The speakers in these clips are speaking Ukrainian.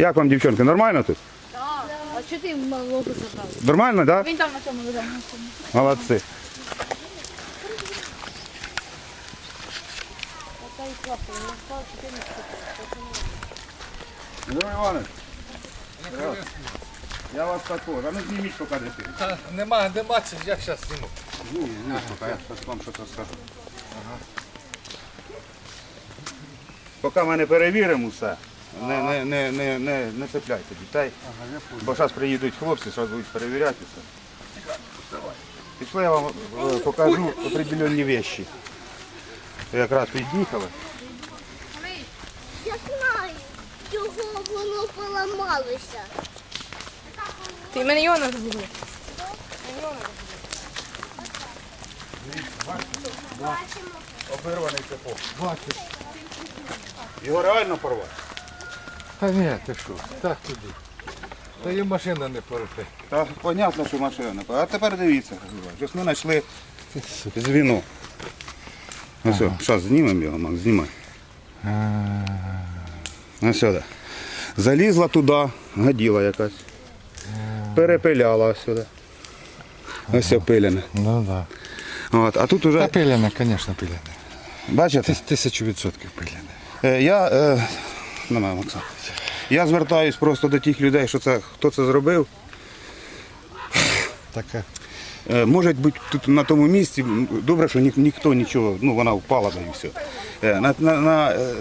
Як вам, дівчонки, нормально тут? А чого ти малого забрав? Нормально, так? Він там на цьому лежав. Молодці. Григорій Іванович, я вас такого, а ну зніміть поки дитину. Та нема, нема, це я зараз зніму. Ну, зніміть поки, я щось вам щось скажу. Поки ми не перевіримо все, не, не, не, не, не, не цепляйте дітей. Бо зараз приїдуть хлопці, зараз будуть перевіряти все. Пішли, я вам е, покажу определенні речі. Якраз під'їхали. Я знаю, чого воно поламалося. Ти мене його не забув. Обірваний цепок. Бачиш. Його реально порвати. Та ні, ти що, так туди. Та і машина не порухає. Та понятно, що машина. А тепер дивіться, ось ми знайшли звіно. Ну все, зараз знімемо його, Макс, знімай. Ось сюди. Залізла туди, гаділа якась. Перепиляла ось сюди. Ось все пилене. Ну так. От, а тут Та уже, пиляне, звісно, пиляне. бачите, Тисячу відсотків пиляне. Е, Я, е, немає Макса. Я звертаюсь просто до тих людей, що це, хто це зробив. Таке. Е, Може бути тут на тому місці, добре, що ні, ніхто нічого, ну вона впала да і все. Е, На, на, на, е,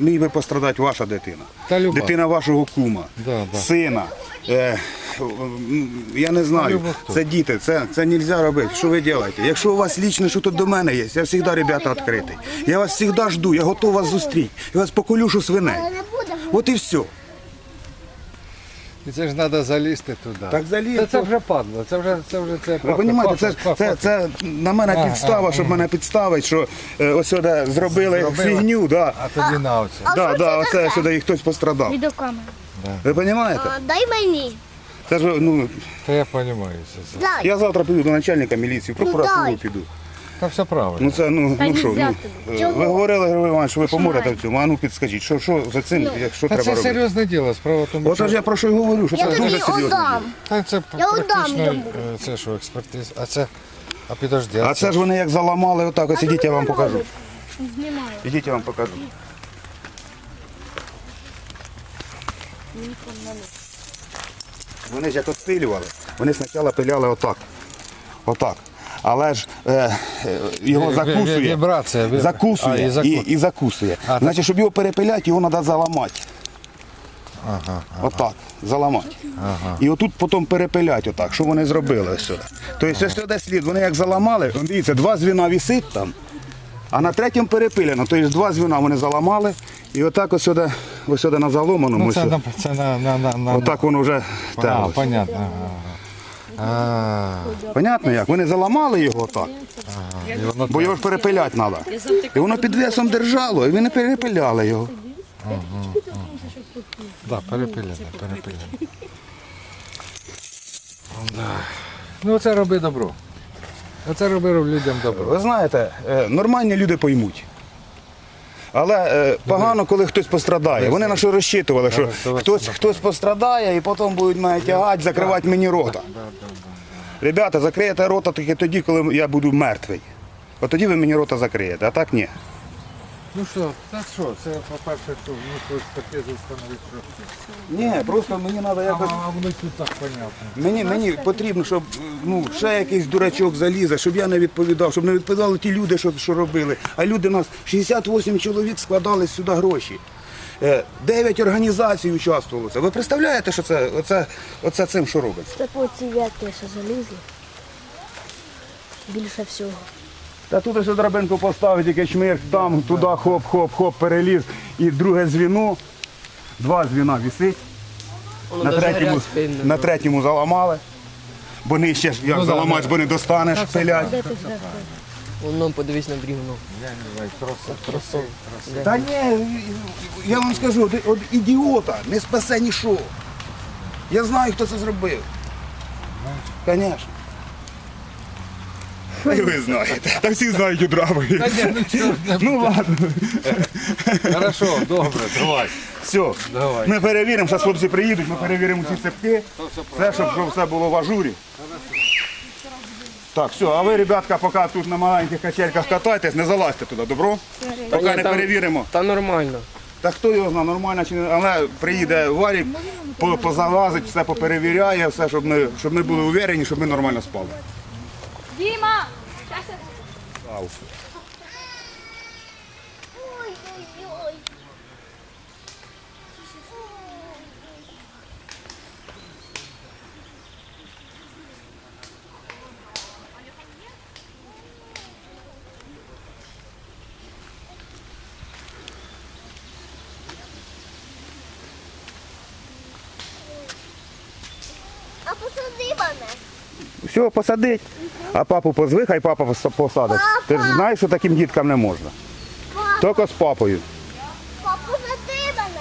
міг би пострадати ваша дитина. Та люба. Дитина вашого кума, Да, да. сина. Е, м, я не знаю, це діти, це, це не можна робити. Що ви робите? Якщо у вас лічно, що тут до мене є, я завжди, ребята, відкритий. Я вас завжди жду, я готов вас зустріти. Я вас поколюшу свиней. От і все. І це ж треба залізти туди. Так залізь, Та це вже падло, це вже це вже це Ви розумієте, це, пахне- це, це на мене А, підстава, а, щоб мене підставити, що е, ось сюди зробили фігню, да. А тоді на оце. А Да, да, оце сюди і хтось пострадав. Відеокамера. Ви розумієте? Дай мені. Це ж, ну, Та я розумію це. це. Я завтра піду до начальника міліції, в прокуратуру дай. піду. Та все правильно. Ну це ну, ну що, ну, е, ви говорили, Григорій Іванович, що ви поможете в цьому, а ну підскажіть, що, що за цим, якщо Та треба це робити? серйозне діло, справа в тому, От ж я про що й говорю, що Я це тобі дуже серйозно. отдам. Та це Я отдам практично, йому. е, це що, експертиз, а це, а підожди, А це ж вони як заламали отак, ось ідіть, я вам покажу. Знімаю. Ідіть, я вам покажу. Вони ж як отпилювали, вони спочатку пиляли отак. Отак. Але ж е, е, його закусує. вібрація, ві- Закусує А, і і, заку- і, закусує. А, так. Значить, щоб його перепиляти, його треба заламати. Ага, Отак, заламати. І отут потім перепилять отак, що вони зробили ось сюди. Тобто ось сюди слід, вони як заламали, он, дивіться, два звіна висить там, а на третьому перепилено. Тобто два звіна вони заламали, і отак ось сюди, ось сюди на заломаному, Ну ось це, сюди. на, це на, на, на, на отак воно вже а, терлось. понятно. ага. Понятно як? Вони заламали його і воно бо його ж перепиляти треба. І воно під весом держало, і вони перепиляли його. Да, перепилене, перепилене. Да. Ну це роби добро. Оце роби людям добро. Ви знаєте, е, нормальні люди поймуть. Але е, погано, коли хтось пострадає. Вони на що розчитували, що хтось, хтось пострадає і потім будуть мене тягати, закривати мені рота. Ребята, закриєте рота тільки тоді, коли я буду мертвий. От тоді ви мені рота закриєте, а так ні. Ну що, так що, це по-перше, що ну, експертизу встановити. що- Ні, просто мені треба А, якось. а воно тут так понятно. Мені, мені потрібно, щоб ну, ще якийсь дурачок залізе, щоб я не відповідав, щоб не відповідали ті люди, що, що робили. А люди у нас 68 чоловік складали сюди гроші. Е, Дев'ять організацій участвувало. це. Ви представляєте, що це оце, оце цим що робиться? Це по ці ветки, що залізли. Більше всього. Та тут ось драбинку поставить, тільки чмир, там, туди, хоп, хоп, хоп, переліз. І друге звіно, два звіна висить. На третьому, на третьому заламали. Бо нижче ж як Ну, заламаєш, да. бо не достанеш, пилять. Воно подивись на брівно. Та ні, я вам скажу, от, от ідіота не спасе нічого. Я знаю, хто це зробив. Звісно. Та й ви знаєте. Та всі знають у Та ні, ну чого не Ну ладно. Хорошо, добре, давай. Все, Давай. ми перевіримо, зараз хлопці приїдуть, ми перевіримо ці цепки. Все, щоб, щоб все було в ажурі. Так, все, а ви, ребятка, поки тут на маленьких качельках катайтесь, не залазьте туди, добро? Поки не перевіримо. Та нормально. Та хто його знає, нормально чи не, але приїде Варік, по- позалазить, все поперевіряє, все, щоб ми, щоб ми були уверені, щоб ми нормально спали. Діма! Ау. Ой-ой-ой. А посади мене. Все, посадить. А папу позви, хай папа пос- посадить. Ти ж знаєш, що таким діткам не можна. Папа, Тільки з папою. папа, посади мене.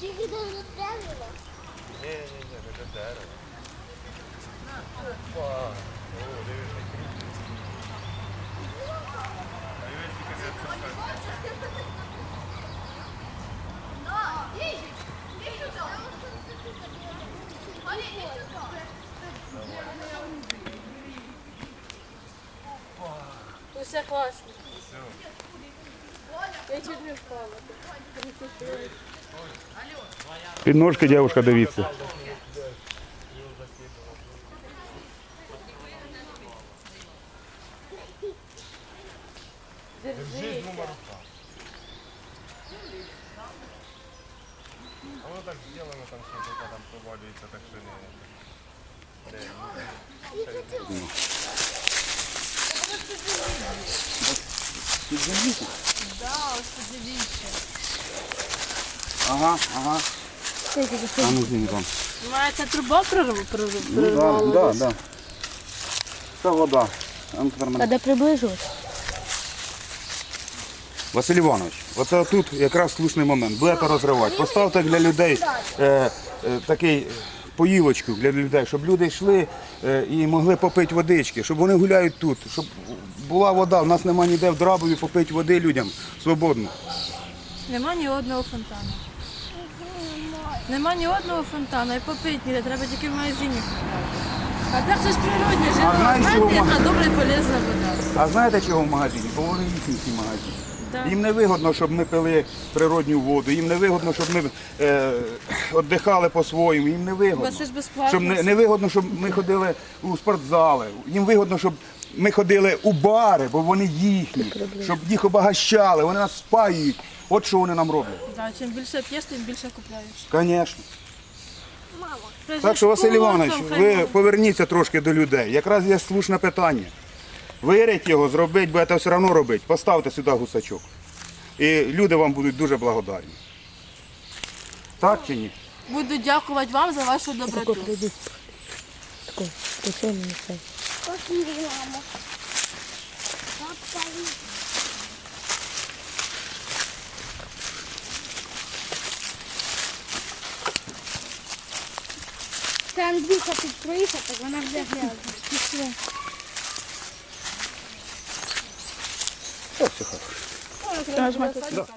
Тільки до дерева. Усе класно. Я чуть не впала. Підножки, дівчинка, дивіться. Ага, ага. А ну зніми там. Має ця труба прорву Ну, да, да, да. Це вода. А ну, тепер мене. Треба приближувати. Василь Іванович, оце тут якраз слушний момент. Будете розривати. Поставте для людей е, е, такий поїлочку для людей, щоб люди йшли е, і могли попити водички, щоб вони гуляють тут, щоб була вода. У нас немає ніде в Драбові попити води людям свободно. Нема ні одного фонтану. Нема ні одного фонтану, і попити ніде, треба тільки в магазині купувати. А так це ж природне, А знаєш, житло, чого в магазині? добра і полезна вода. А знаєте чого в магазині? Бо вони їхні ці магазини. Да. Їм не вигодно, щоб ми пили природню воду, їм не вигодно, щоб ми е, віддихали по-своєму, їм не вигодно. Бо це ж безплатно. Щоб не, не вигодно, щоб ми ходили у спортзали. Їм вигодно, щоб ми ходили у бари, бо вони їхні, щоб їх обагащали, вони нас спаюють. От що вони нам роблять. Да, чим більше п'єш, тим більше купляєш. Звісно. Так що, Василь Іванович, ви поверніться трошки до людей. Якраз є слушне питання. Вирить його, зробить, будете все одно робити. Поставте сюди гусачок. І люди вам будуть дуже благодарні. Так чи ні? Буду дякувати вам за вашу доброту. Пошли, мамо. Папа, Це Андрюха тут проїхав, так вона вже грязна. Пішли. Все, все хорошо. Ой,